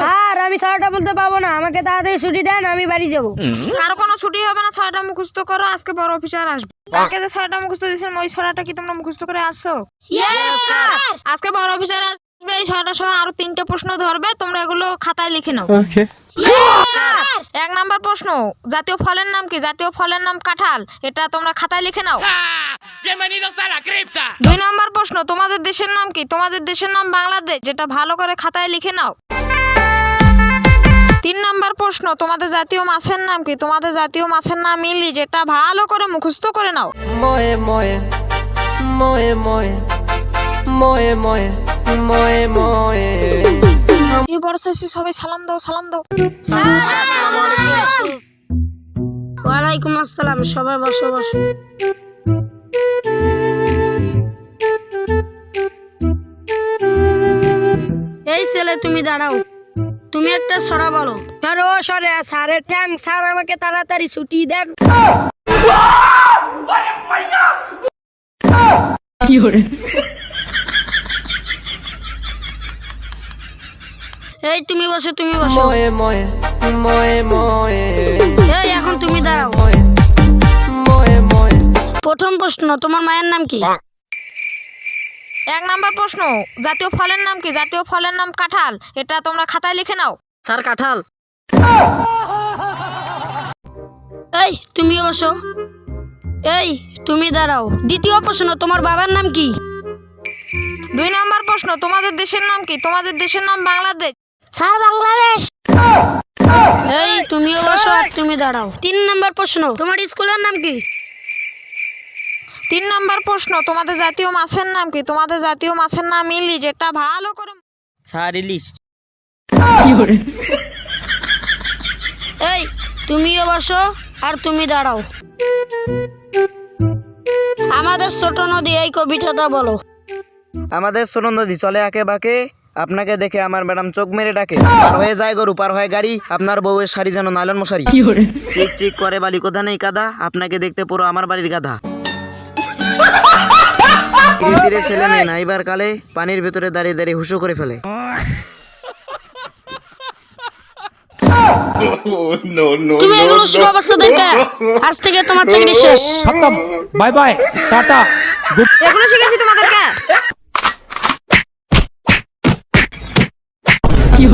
Sir আমি ছড়াটা বলতে পারব না। আমাকে তাড়াতাড়ি ছুটি দেন আমি বাড়ি যাব। কারও কোনো ছুটি হবে না ছড়াটা মুখস্থ করো আজকে বড় অফিসার আসবে। কালকে যে ছড়াটা মুখস্থ দিয়েছিলাম ওই ছড়াটা কি তোমরা মুখস্থ করে আসছো? আজকে বড় অফিসার আসবে এই ছড়াটা সহ আরও তিনটে প্রশ্ন ধরবে তোমরা এগুলো খাতায় লিখে নাও। এক নাম্বার প্রশ্ন জাতীয় ফলের নাম কি? জাতীয় ফলের নাম কাঁঠাল এটা তোমরা খাতায় লিখে নাও. দুই নম্বর প্রশ্ন তোমাদের দেশের নাম কি? তোমাদের দেশের নাম বাংলাদেশ যেটা ভালো করে খাতায় লিখে নাও। তিন নম্বর প্রশ্ন তোমাদের জাতীয় মাছের নাম কি? তোমাদের জাতীয় মাছের নাম ইলি যেটা ভালো করে মুখস্থ করে নাও। Moe, moe, moe, moe, moe, moe, moe, moe. এই বড় শেষে সবাই সালাম দাও সালাম দাও। ওয়ালাইকুম আসসালাম সবাই বসো বসো। এই ছেলে তুমি দাঁড়াও। তুমি একটা ছড়া বলো। ও সরে স্যারের ঠ্যাং স্যার আমাকে তাড়াতাড়ি ছুটি দেন। এই তুমি বসো তুমি বসো। Moe, moe, moe, moe, এই এখন তুমি দাঁড়াও. প্রথম প্রশ্ন তোমার মায়ের নাম কি? এক নাম্বার প্রশ্ন জাতীয় ফলের নাম কি? জাতীয় ফলের নাম কাঁঠাল। এটা তোমরা খাতায় লিখে নাও। স্যার কাঁঠাল। এই তুমিও বসো। এই তুমি দাঁড়াও। দ্বিতীয় প্রশ্ন তোমার বাবার নাম কি? দুই নম্বর প্রশ্ন তোমাদের দেশের নাম কি? তোমাদের দেশের নাম বাংলাদেশ। স্যার বাংলাদেশ। এই তুমিও বসো আর তুমি দাঁড়াও। তিন নম্বর প্রশ্ন তোমার স্কুলের নাম কি? তিন নম্বর প্রশ্ন তোমাদের জাতীয় মাছের নাম কি? তোমাদের জাতীয় মাছের নাম ইলি যেটা ভালো করে স্যার ইলিশ। এই তুমিও বসো আর তুমি দাঁড়াও। আমাদের ছোট নদী এই কবিতাটা বলো। আমাদের সোনন নদী চলে আঁকে বাঁকে আপনাকে দেখে আমার ম্যাডাম চোখ মেরে ডাকে। পার হয়ে যায় গরু পার হয় গাড়ি আপনার বউয়ের শাড়ি যেন নাইলন মশারি। চিক চিক করে বালি কোথা নেই কাদা আপনাকে দেখতে পুরো আমার বাড়ির গাধা। কৃষিরে ছেলে মেয়ে নাইবার কালে পানির ভেতরে দাঁড়িয়ে দাঁড়িয়ে হুসো করে ফেলে। কি?